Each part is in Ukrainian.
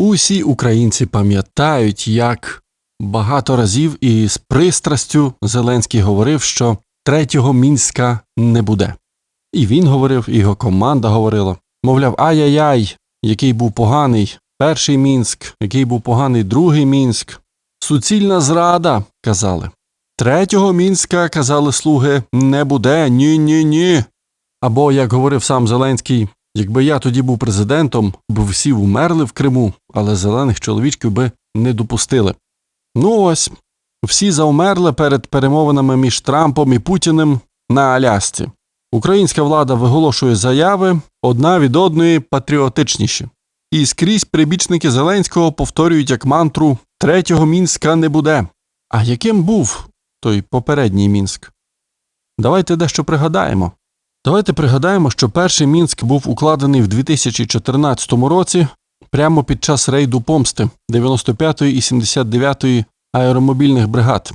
Усі українці пам'ятають, як багато разів і з пристрастю Зеленський говорив, що третього мінська не буде. І він говорив, і його команда говорила. Мовляв, ай-яй-яй, який був поганий перший мінськ, який був поганий другий мінськ. Суцільна зрада, казали. Третього мінська, казали слуги, не буде, ні, ні, ні. Або, як говорив сам Зеленський, якби я тоді був президентом, б всі вмерли в Криму, але зелених чоловічків би не допустили. Ну ось, всі завмерли перед перемовинами між Трампом і Путіним на Алясці. Українська влада виголошує заяви одна від одної патріотичніші. І скрізь прибічники Зеленського повторюють як мантру третього мінська не буде. А яким був той попередній мінськ? Давайте дещо пригадаємо. Давайте пригадаємо, що перший мінськ був укладений в 2014 році прямо під час рейду помсти 95-ї і 79-ї аеромобільних бригад.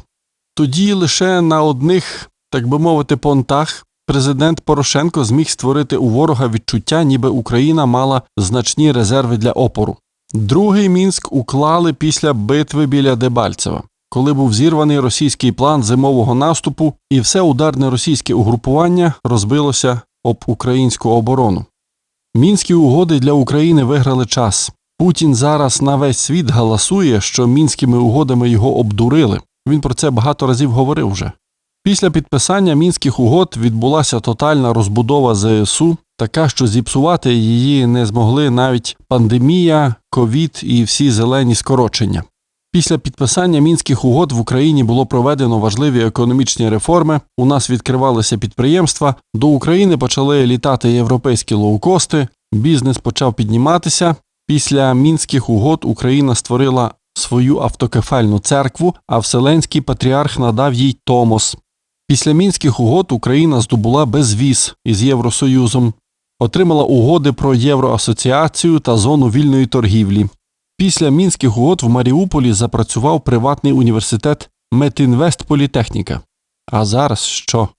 Тоді лише на одних, так би мовити, понтах президент Порошенко зміг створити у ворога відчуття, ніби Україна мала значні резерви для опору. Другий мінськ уклали після битви біля Дебальцева, коли був зірваний російський план зимового наступу, і все ударне російське угрупування розбилося об українську оборону. Мінські угоди для України виграли час. Путін зараз на весь світ галасує, що мінськими угодами його обдурили. Він про це багато разів говорив вже. Після підписання мінських угод відбулася тотальна розбудова ЗСУ, така, що зіпсувати її не змогли навіть пандемія, ковід і всі зелені скорочення. Після підписання мінських угод в Україні було проведено важливі економічні реформи. У нас відкривалися підприємства, до України почали літати європейські лоукости, бізнес почав підніматися. Після мінських угод Україна створила свою автокефальну церкву, а Вселенський патріарх надав їй Томос. Після мінських угод Україна здобула безвіз із Євросоюзом, отримала угоди про євроасоціацію та зону вільної торгівлі. Після мінських угод в Маріуполі запрацював приватний університет Метінвест Політехніка. А зараз що?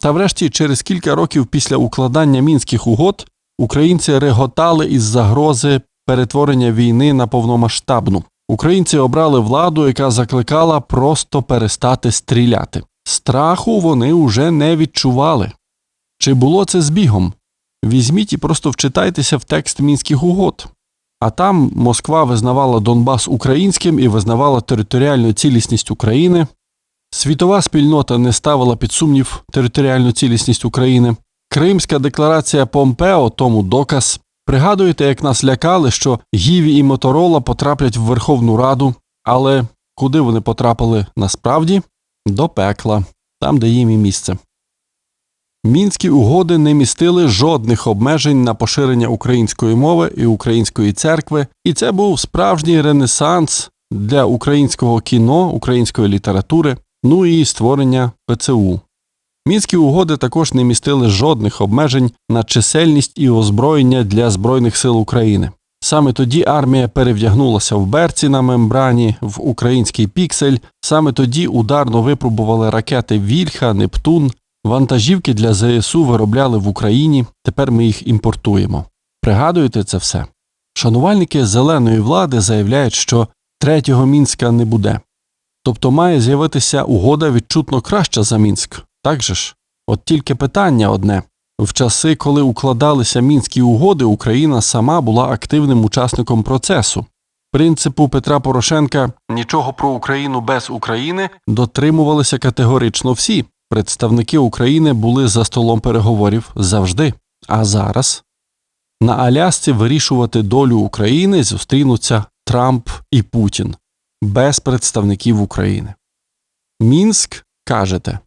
Та врешті, через кілька років після укладання мінських угод українці реготали із загрози перетворення війни на повномасштабну. Українці обрали владу, яка закликала просто перестати стріляти. Страху вони уже не відчували. Чи було це збігом? Візьміть і просто вчитайтеся в текст мінських угод. А там Москва визнавала Донбас українським і визнавала територіальну цілісність України. Світова спільнота не ставила під сумнів територіальну цілісність України. Кримська декларація Помпео тому доказ. Пригадуєте, як нас лякали, що Гіві і Моторола потраплять в Верховну Раду, але куди вони потрапили насправді? До пекла, там, де їм і місце. Мінські угоди не містили жодних обмежень на поширення української мови і української церкви, і це був справжній ренесанс для українського кіно, української літератури, ну і створення ПЦУ. Мінські угоди також не містили жодних обмежень на чисельність і озброєння для Збройних сил України. Саме тоді армія перевдягнулася в берці на мембрані в український піксель. Саме тоді ударно випробували ракети Вільха, Нептун. Вантажівки для ЗСУ виробляли в Україні. Тепер ми їх імпортуємо. Пригадуєте це все? Шанувальники зеленої влади заявляють, що третього мінська не буде. Тобто має з'явитися угода відчутно краща за мінськ. Так же ж? От тільки питання одне в часи, коли укладалися мінські угоди, Україна сама була активним учасником процесу. Принципу Петра Порошенка нічого про Україну без України дотримувалися категорично всі. Представники України були за столом переговорів завжди. А зараз на Алясці вирішувати долю України зустрінуться Трамп і Путін без представників України. Мінськ кажете.